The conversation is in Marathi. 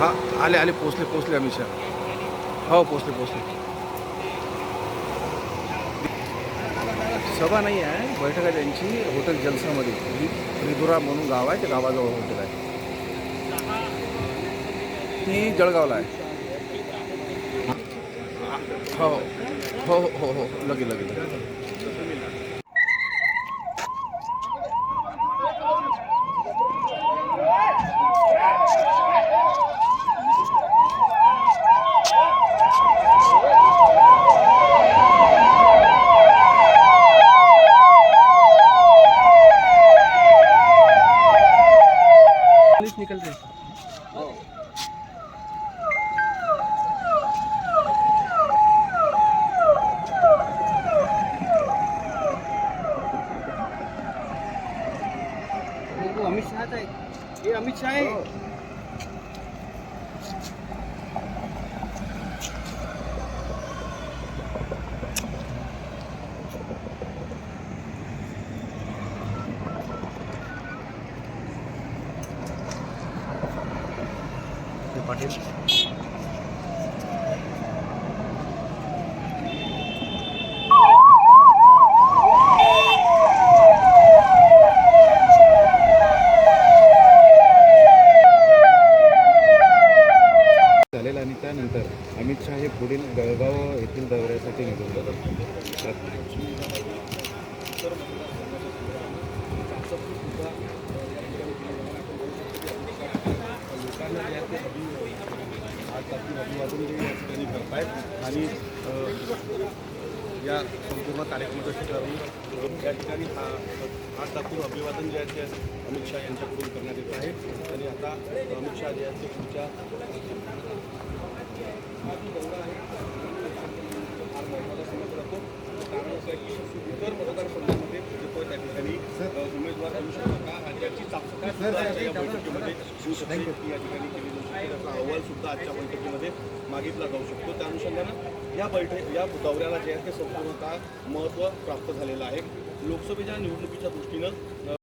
हां आले आले पोचले पोचले आम्ही शहर हो पोचले पोचले सभा नाही आहे बैठक आहे त्यांची हॉटेल जलसामध्ये. रि- म्हणून गाव आहे त्या गावाजवळ हॉटेल आहे. ती जळगावला आहे. हो हो हो हो हो लगे निकल रहे अमित शहाच आहे हे अमित शहा पाटील. झालेला आणि त्यानंतर अमित शहा हे पुढील जळगाव येथील दौऱ्यासाठी निघून जातात लोकांना जे आहे ते अभि अभिवादन या ठिकाणी करतायत आणि या संपूर्ण कार्यक्रमाचं ठिकाणी या ठिकाणी हा आठ तारखेला अभिवादन जे आहे ते अमित शहा यांच्याकडून करण्यात येत आहे. आणि आता अमित शहा जे आहेत ते पुढच्या या बैठकीमध्ये होऊ या ठिकाणी त्याचा अहवाल सुद्धा आजच्या बैठकीमध्ये मागितला जाऊ शकतो त्या अनुषंगानं या बैठक या दौऱ्याला जे आहे ते संपूर्णतः महत्त्व प्राप्त झालेलं आहे लोकसभेच्या निवडणुकीच्या दृष्टीनं